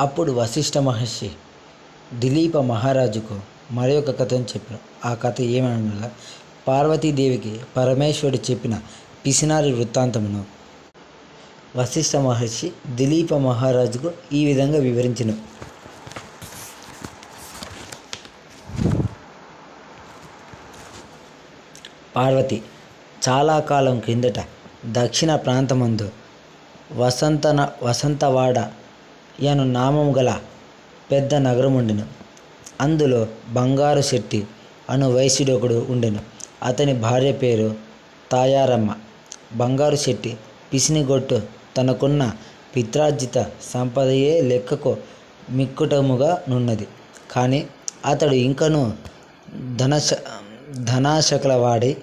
అప్పుడు వశిష్ఠ మహర్షి దిలీప మహారాజుకు మరి ఒక కథను చెప్పారు ఆ కథ ఏమనగా పార్వతీదేవికి పరమేశ్వరుడు చెప్పిన పిసినారి వృత్తాంతమును వశిష్ఠ మహర్షి దిలీప మహారాజుకు ఈ విధంగా వివరించను. పార్వతి చాలా కాలం కిందట దక్షిణ ప్రాంతమందు వసంతన వసంతవాడ యను నామము గల పెద్ద నగరం ఉండెను. అందులో బంగారు శెట్టి అను వైశ్యుడొకడు ఉండెను. అతని భార్య పేరు తాయారమ్మ. బంగారు శెట్టి పిసినిగొట్టు తనకున్న పిత్రార్జిత సంపదయే లెక్కకు మిక్కుటముగా నున్నది. కానీ అతడు ఇంకనూ ధనశ ధనాశకల వాడి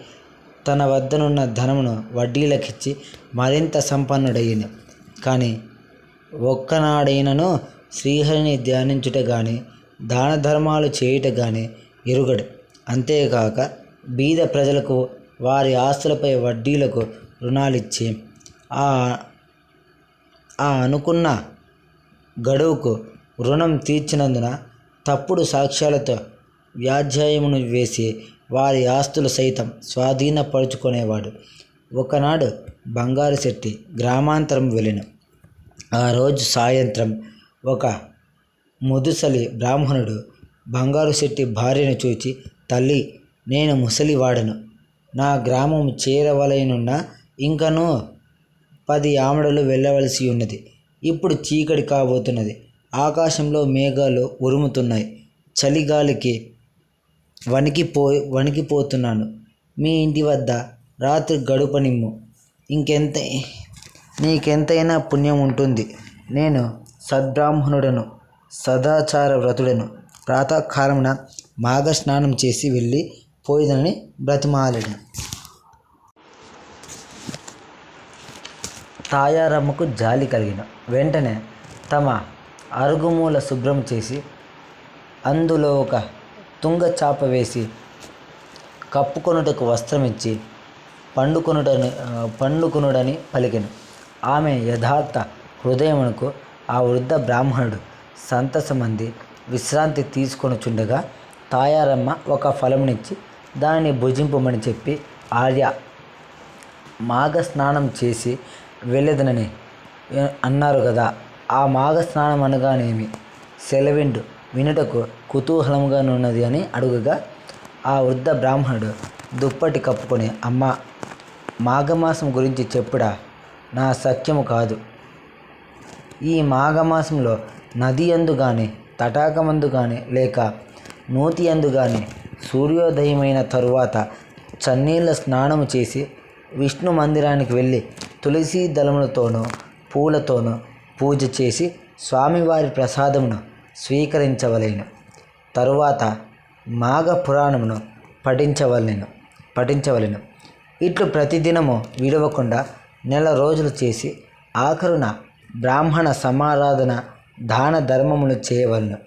తన వద్దనున్న ధనమును వడ్డీలకిచ్చి మరింత సంపన్నుడయ్యను. కానీ ఒక్కనాడైనను శ్రీహరిని ధ్యానించుట గాని దాన ధర్మాలు చేయుట గాని ఎరుగడు. అంతేకాక బీద ప్రజలకు వారి ఆస్తులపై వడ్డీలకు రుణాలిచ్చి ఆ ఆ అనుకున్న గడువుకు రుణం తీర్చినందున తప్పుడు సాక్ష్యాలతో వ్యాధ్యాయమును వేసి వారి ఆస్తులు సైతం స్వాధీనపరుచుకునేవాడు. ఒకనాడు బంగారు శెట్టి గ్రామాంతరం వెళ్ళిన. ఆ రోజు సాయంత్రం ఒక ముదుసలి బ్రాహ్మణుడు బంగారు శెట్టి భార్యను చూచి తల్లి నేను ముసలివాడను. నా గ్రామం చేరవలయనున్న ఇంకనూ పది ఆమడలు వెళ్ళవలసి ఉన్నది. ఇప్పుడు చీకటి కాబోతున్నది. ఆకాశంలో మేఘాలు ఉరుముతున్నాయి. చలిగాలికి వణికిపో వణికిపోతున్నాను. మీ ఇంటి వద్ద రాత్రి గడుపనిమ్ము. ఇంకెంత నీకెంతైనా పుణ్యం ఉంటుంది. నేను సద్బ్రాహ్మణుడను సదాచార వ్రతుడను. ప్రాతకాలమున మాఘ స్నానం చేసి వెళ్ళి పోయిదని బ్రతిమాలను. తాయారమ్మకు జాలి కలిగిన వెంటనే తమ అరుగుమూల శుభ్రం చేసి అందులో ఒక తుంగ చాప వేసి కప్పుకొనుటకు వస్త్రం ఇచ్చి పండుకొనుడని పలికెను. ఆమె యథార్థ హృదయమునకు ఆ వృద్ధ బ్రాహ్మణుడు సంతసమంది విశ్రాంతి తీసుకొనుచుండగా తాయారమ్మ ఒక ఫలమునిచ్చి దానిని భుజింపమని చెప్పి ఆర్య మాఘ స్నానం చేసి వెళ్ళేదనని అన్నారు కదా ఆ మాఘ స్నానం అనగానేమి? సెలవిండు. వినుటకు కుతూహలంగానున్నది అని అడుగగా ఆ వృద్ధ బ్రాహ్మణుడు దుప్పటి కప్పుకొని అమ్మ మాఘమాసం గురించి చెప్పుడా? నా సఖ్యము కాదు. ఈ మాఘమాసంలో నది అందు కానీ తటాకమందు కానీ లేక నూతి అందు కానీ సూర్యోదయమైన తరువాత చన్నీళ్ళ స్నానము చేసి విష్ణు మందిరానికి వెళ్ళి తులసి దళములతోనూ పూలతోనూ పూజ చేసి స్వామివారి ప్రసాదమును స్వీకరించవలేను. తరువాత మాఘ పురాణమును పఠించవలెను పఠించవలెను. ఇట్లు ప్రతిదినము విడవకుండా నెల రోజులు చేసి ఆఖరున బ్రాహ్మణ సమారాధన దాన ధర్మములు చేయవలను.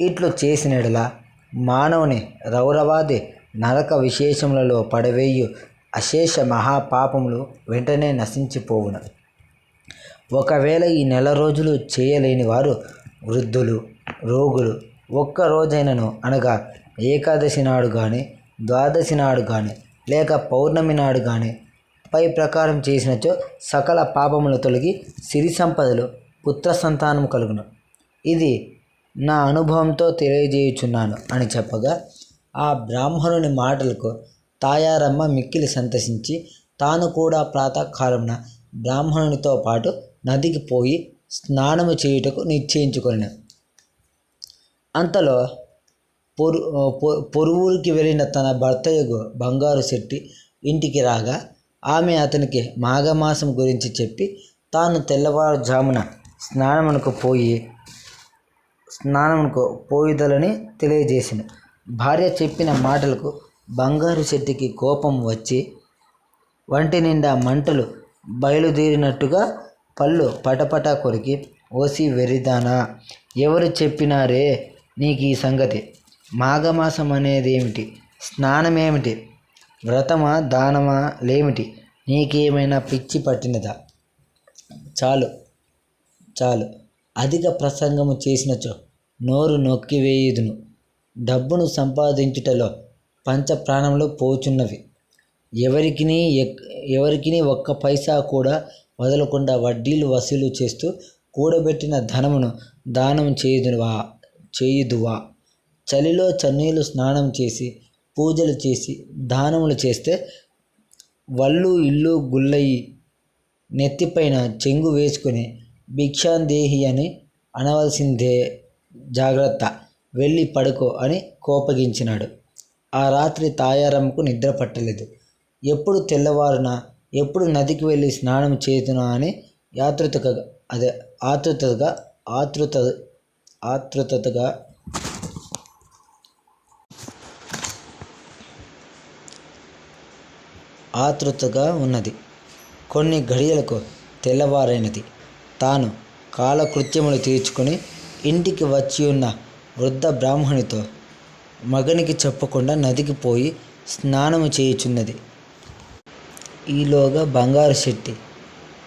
ఇట్లు చేసినడల మానవుని రౌరవాది నరక విశేషములలో పడవేయు అశేష మహాపాపములు వెంటనే నశించిపోవును. ఒకవేళ ఈ నెల రోజులు చేయలేని వారు వృద్ధులు రోగులు ఒక్క రోజైనను అనగా ఏకాదశి నాడు కానీ ద్వాదశి నాడు కానీ లేక పౌర్ణమి నాడు కానీ పై ప్రకారం చేసినచో సకల పాపములు తొలగి సిరి సంపదలు పుత్ర సంతానం కలుగును. ఇది నా అనుభవంతో తెలియజేయుచున్నాను అని చెప్పగా ఆ బ్రాహ్మణుని మాటలకు తాయారమ్మ మిక్కిలి సంతసించి తాను కూడా ప్రాతకాలమున బ్రాహ్మణునితో పాటు నదికి పోయి స్నానము చేయుటకు నిశ్చయించుకొనెను. అంతలో పొరు పొరువురికి వెళ్ళిన తన భర్తయ్యకు బంగారు శెట్టి ఇంటికి రాగా ఆమె అతనికి మాఘమాసం గురించి చెప్పి తాను తెల్లవారుజామున స్నానమునకు పోయి స్నానమునకు పోయిదలని తెలియజేసింది భార్య చెప్పిన మాటలకు బంగారు శెట్టికి కోపం వచ్చి వంటి నిండా మంటలు బయలుదేరినట్టుగా పళ్ళు పటపట కొరికి ఓసి వెరిదానా ఎవరు చెప్పినారే నీకు ఈ సంగతి? మాఘమాసం అనేది ఏమిటి స్నానమేమిటి? వ్రతమా దానమా లేమిటి? నీకేమైనా పిచ్చి పట్టినదా? చాలు చాలు. అధిక ప్రసంగము చేసినచో నోరు నొక్కివేయుదును డబ్బును సంపాదించుటలో పంచ ప్రాణములు పోచున్నవి. ఎవరికిని ఎవరికిని ఒక్క పైసా కూడా వదలకుండా వడ్డీలు వసూలు చేస్తూ కూడబెట్టిన ధనమును దానం చేయుదువా చేయుదువా? చలిలో చన్నీలు స్నానం చేసి పూజలు చేసి దానములు చేస్తే వల్లు ఇల్లు గుల్లయి నెత్తిపైన చెంగు వేసుకుని భిక్షాందేహి అని అనవలసిందే జాగ్రత్త. వెళ్ళి పడుకో అని కోపగించినాడు. ఆ రాత్రి తాయారమ్మకు నిద్ర పట్టలేదు. ఎప్పుడు తెల్లవారున ఎప్పుడు నదికి వెళ్ళి స్నానం చేతునా అని యాతృతగా అదే ఆతృతగా ఆతృత ఆతృతగా ఆతృతగా ఉన్నది. కొన్ని ఘడియలకు తెల్లవారైనది. తాను కాలకృత్యములు తీర్చుకొని ఇంటికి వచ్చి ఉన్న వృద్ధ బ్రాహ్మణితో మగనికి చెప్పకుండా నదికి పోయి స్నానము చేయుచున్నది. ఈలోగా బంగారు శెట్టి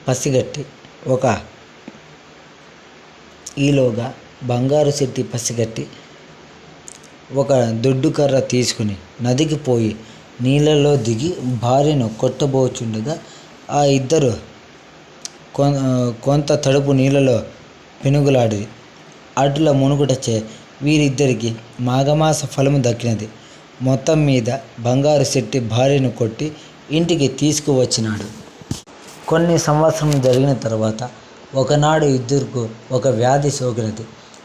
పసిగట్టి ఒక ఈలోగా బంగారు శెట్టి పసిగట్టి ఒక దొడ్డు కర్ర తీసుకుని నదికి పోయి నీళ్ళలో దిగి భార్యను కొట్టబోచుండగా ఆ ఇద్దరు కొంత తడుపు నీళ్ళలో పెనుగులాడి అటుల మునుగుటచే వీరిద్దరికి మాఘమాస ఫలము దక్కినది. మొత్తం మీద బంగారు శెట్టి భార్యను కొట్టి ఇంటికి తీసుకువచ్చినాడు. కొన్ని సంవత్సరం జరిగిన తర్వాత ఒకనాడు ఇద్దరుకు ఒక వ్యాధి సోకినది.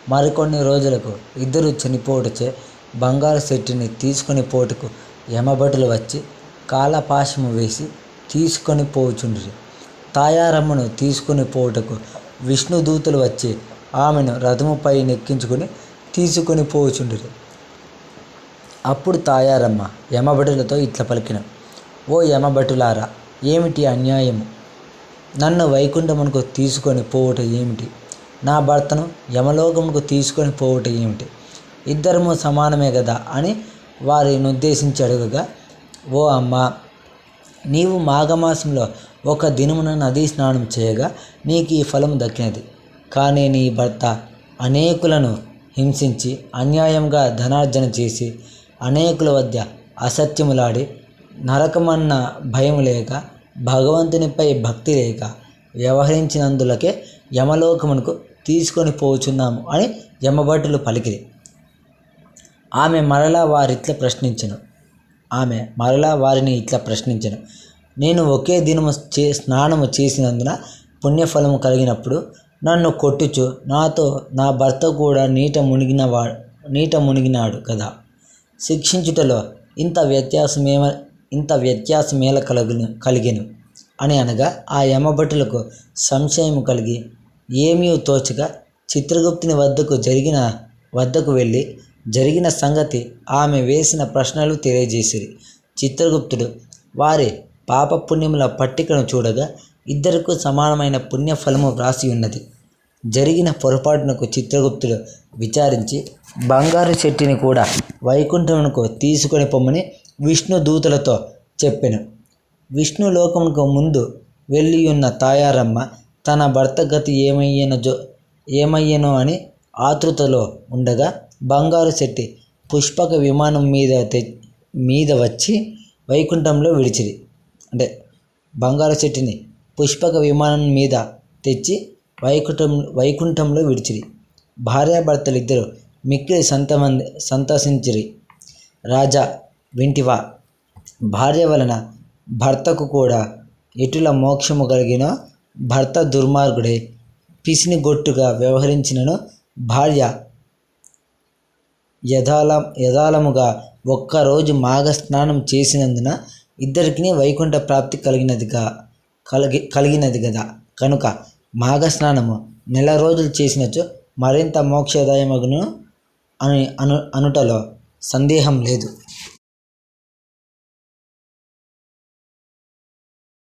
మరికొన్ని రోజులకు ఇద్దరు చనిపోవటచే బంగారు శెట్టిని తీసుకొని పోటుకు యమభటులు వచ్చి కాలపాశము వేసి తీసుకొని పోచుండ్రి. తాయారమ్మను తీసుకొని పోవుటకు విష్ణుదూతలు వచ్చి ఆమెను రథముపై నెక్కించుకొని తీసుకొని పోచుండ్రి. అప్పుడు తాయారమ్మ యమభటులతో ఇట్లా పలికిన ఓ యమభటులారా ఏమిటి అన్యాయము? నన్ను వైకుంఠమునకు తీసుకొని పోవుట ఏమిటి? నా భర్తను యమలోకమునకు తీసుకొని పోవుట ఏమిటి? ఇద్దరము సమానమే కదా అని వారిని ఉద్దేశించి అడుగగా ఓ అమ్మ నీవు మాఘమాసంలో ఒక దినమున నదీ స్నానం చేయగా నీకు ఈ ఫలం దక్కినది. కానీ నీ భర్త అనేకులను హింసించి అన్యాయంగా ధనార్జన చేసి అనేకుల వద్ద అసత్యములాడి నరకమన్న భయం లేక భగవంతునిపై భక్తి లేక వ్యవహరించినందులకే యమలోకమునకు తీసుకొని పోచున్నాము అని యమభటులు పలికిరి. ఆమె మరలా వారిట్లా ప్రశ్నించను. ఆమె మరలా వారిని ఇట్లా ప్రశ్నించను. నేను ఒకే దినము చే స్నానము చేసినందున పుణ్యఫలము కలిగినప్పుడు నన్ను కొట్టుచు నాతో నా భర్త కూడా నీట మునిగిన వా నీట మునిగినాడు కదా. శిక్షించుటలో ఇంత వ్యత్యాసమేమ ఇంత వ్యత్యాసమేల కలుగును కలిగెను. అని అనగా ఆ యమభటులకు సంశయం కలిగి ఏమీ తోచక చిత్రగుప్తుని వద్దకు జరిగిన వద్దకు వెళ్ళి జరిగిన సంగతి ఆమె వేసిన ప్రశ్నలు తెలియజేసిరి. చిత్రగుప్తుడు వారి పాప పుణ్యముల పట్టికను చూడగా ఇద్దరకు సమానమైన పుణ్యఫలము వ్రాసి ఉన్నది. జరిగిన పొరపాటునకు చిత్రగుప్తుడు విచారించి బంగారు చెట్టుని కూడా వైకుంఠమునకు తీసుకొని పొమ్మని విష్ణు దూతలతో చెప్పెను. విష్ణు లోకమునకు ముందు వెళ్ళి ఉన్న తాయారమ్మ తన భర్త గతి ఏమయ్యనో జో ఏమయ్యనో అని ఆతృతలో ఉండగా బంగారు శెట్టి పుష్పక విమానం మీద తె మీద వచ్చి వైకుంఠంలో విడిచిరి. అంటే బంగారు శెట్టిని పుష్పక విమానం మీద తెచ్చి వైకుంఠం వైకుంఠంలో విడిచిరి. భార్యాభర్తలు ఇద్దరు మిక్కిలి సంతమంది సంతోషించిరి. రాజా వింటివా భార్య వలన భర్తకు కూడా ఎటుల మోక్షము కలిగిన భర్త దుర్మార్గుడే. పిసిని గొట్టుగా వ్యవహరించినను భార్య యథాల యథాలముగా ఒక్కరోజు మాఘ స్నానం చేసినందున ఇద్దరికి వైకుంఠ ప్రాప్తి కలిగినదిగా కలిగి కలిగినది కదా కనుక మాఘ స్నానము నెల రోజులు చేసినచో మరింత మోక్షదాయమగును అని అను అనుటలో సందేహం లేదు.